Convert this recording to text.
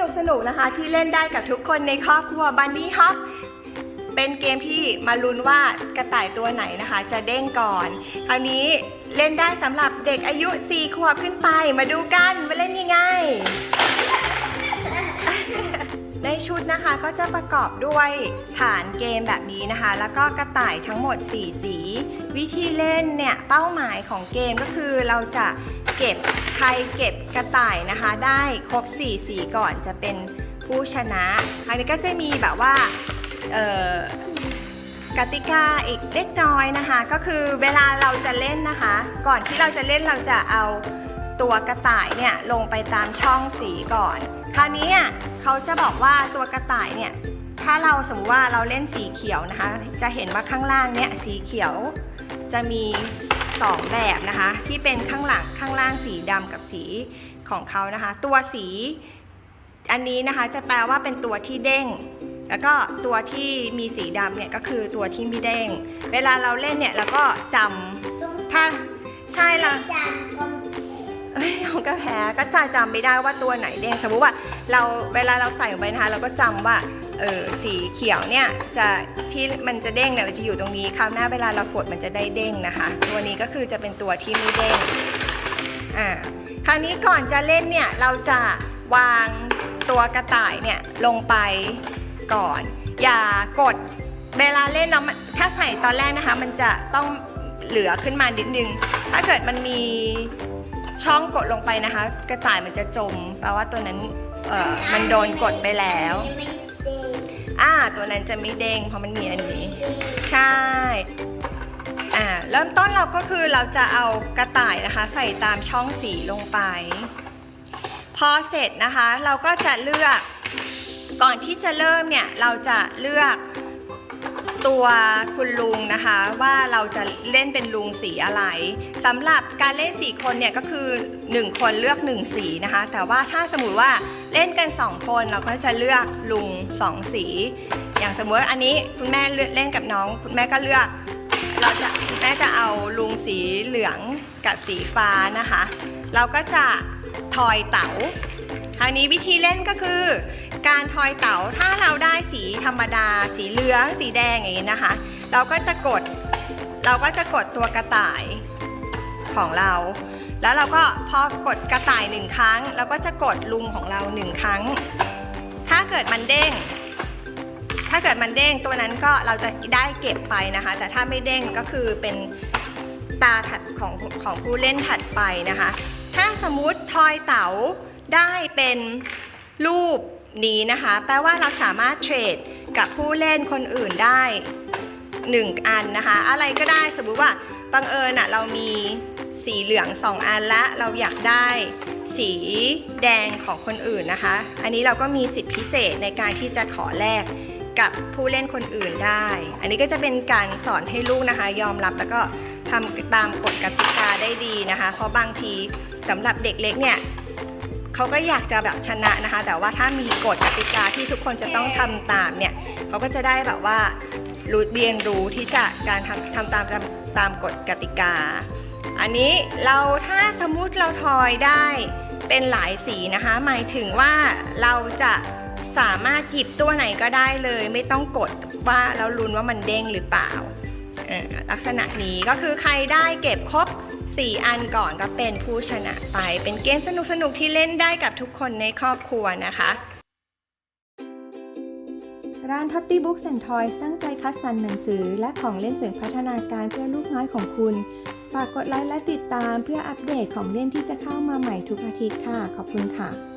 นุกๆน,นะคะ ที่เล่นได้กับทุกคนในครอบครัวบันนี่ฮอปเป็นเกมที่มาลุ้นว่ากระต่ายตัวไหนนะคะ จะเด้งก่อน คราวนี้เล่นได้สำหรับเด็กอายุ 4 ขวบขึ้นไป มาดูกันมาเล่นยังไง ชุดนะคะก็จะประกอบด้วยฐานเกมแบบนี้นะคะ แล้วก็กระต่ายทั้งหมด 4 สี วิธีเล่นเนี่ยเป้าหมายของเกมก็คือเราจะเก็บใครเก็บกระต่ายนะคะ ได้ครบ 4 สีก่อนจะเป็นผู้ชนะอันนี้ก็จะมีแบบว่ากติกาอีกเล็กน้อยนะคะ ก็คือเวลาเราจะเล่นนะคะ ก่อนที่เราจะเล่นเราจะเอา ตัวกระต่ายเนี่ยลงไปตามช่องสีก่อน คราวนี้อะเขาจะบอกว่าตัวกระต่ายเนี่ยถ้าเราสมมติว่าเราเล่นสีเขียวนะคะ จะเห็นว่าข้างล่างเนี่ยสีเขียวจะมี 2 แบบนะคะ ที่เป็นข้างหลังข้างล่างสีดำกับสีของเขานะคะ ตัวสีอันนี้นะคะจะแปลว่าเป็นตัวที่เด้ง แล้วก็ตัวที่มีสีดำเนี่ยก็คือตัวที่ไม่เด้ง เวลาเราเล่นเนี่ยเราก็จำถ้าใช่ละจานกลม เอ้ยเราก็แพ้ก็จะจำไม่ได้ว่าตัวไหนเด้งสมมติว่าเราเวลาเราใส่ลงไปนะคะ เราก็จำว่าเออสีเขียวเนี่ยจะที่มันจะเด้งเนี่ยเราจะอยู่ตรงนี้คราวหน้าเวลาเรากดมันจะได้เด้งนะคะ ตัวนี้ก็คือจะเป็นตัวที่ไม่เด้งอ่าคราวนี้ก่อนจะเล่นเนี่ยเราจะวางตัวกระต่ายเนี่ยลงไปก่อน อย่ากดเวลาเล่นเนาะถ้าใส่ตอนแรกนะคะ มันจะต้องเหลือขึ้นมานิดนึง ถ้าเกิดมันมี ช่องกดลงไปนะคะ กระต่ายมันจะจมแปลว่าตัวนั้นเอ่อมันโดนกดไปแล้ว อ่า ตัวนั้นจะไม่เด้งเพราะมันมีอันนี้ ใช่ อ่า เริ่มต้นเราก็คือเราจะเอากระต่ายนะคะ ใส่ตามช่องสีลงไป พอเสร็จนะคะ เราก็จะเลือก ก่อนที่จะเริ่มเนี่ย เราจะเลือก ตัวคุณลุงนะคะว่าเราจะเล่นเป็นลุงสีอะไรสำหรับการเล่นสีคนเนี่ยก็คือ 1 คนเลือก 1 สีนะคะ แต่ว่าถ้าสมมติว่าเล่นกัน 2 คนเราก็จะเลือกลุง 2 สี อย่างสมมติอันนี้คุณแม่เลือกเล่นกับน้อง คุณแม่ก็เลือก เราจะคุณแม่จะเอาลุงสีเหลืองกับสีฟ้านะคะ เราก็จะทอยเต๋าคราวนี้วิธีเล่นก็คือ การทอยเต๋าถ้าเราได้สีธรรมดา สีเหลือง สีแดงอย่างนี้นะคะ เราก็จะกดเราก็จะกดตัวกระต่ายของเรา แล้วเราก็พอกดกระต่ายหนึ่งครั้งเราก็จะกดลุงของเราหนึ่งครั้ง ถ้าเกิดมันเด้ง ถ้าเกิดมันเด้งตัวนั้นก็เราจะได้เก็บไปนะคะ แต่ถ้าไม่เด้งก็คือเป็นตาถัดของของผู้เล่นถัดไปนะคะ ถ้าสมมุติทอยเต๋าได้เป็นรูป นี้นะคะ แปลว่าเราสามารถเทรดกับผู้เล่นคนอื่นได้หนึ่งอันนะคะ อะไรก็ได้สมมุติว่าบังเอิญอะเรามีสีเหลืองสองอันและเราอยากได้สีแดงของคนอื่นนะคะ อันนี้เราก็มีสิทธิพิเศษในการที่จะขอแลกกับผู้เล่นคนอื่นได้ อันนี้ก็จะเป็นการสอนให้ลูกนะคะ ยอมรับแล้วก็ทำตามกฎกติกาได้ดีนะคะ เพราะบางทีสำหรับเด็กเล็กเนี่ย เขาก็อยากจะแบบชนะนะคะ แต่ว่าถ้ามีกฎกติกาที่ทุกคนจะต้องทำตามเนี่ยเขาก็จะได้แบบว่ารู้เรียนรู้ที่จะการทำทำตามตามตามกฎกติกา อันนี้เราถ้าสมมุติเราทอยได้เป็นหลายสีนะคะ หมายถึงว่าเราจะสามารถหยิบตัวไหนก็ได้เลย ไม่ต้องกดว่าแล้วลุ้นว่ามันเด้งหรือเปล่าลักษณะนี้ก็คือใครได้เก็บครบ 4 อันก่อนก็เป็นผู้ชนะไป เป็นเกมสนุกสนุกที่เล่นได้กับทุกคนในครอบครัวนะคะ ร้านพัตตี้บุ๊กแอนทอยตั้งใจคัดสรรหนังสือ และของเล่นเสริมพัฒนาการเพื่อลูกน้อยของคุณ ฝากกดไลค์และติดตามเพื่ออัปเดตของเล่นที่จะเข้ามาใหม่ทุกอาทิตย์ค่ะ ขอบคุณค่ะ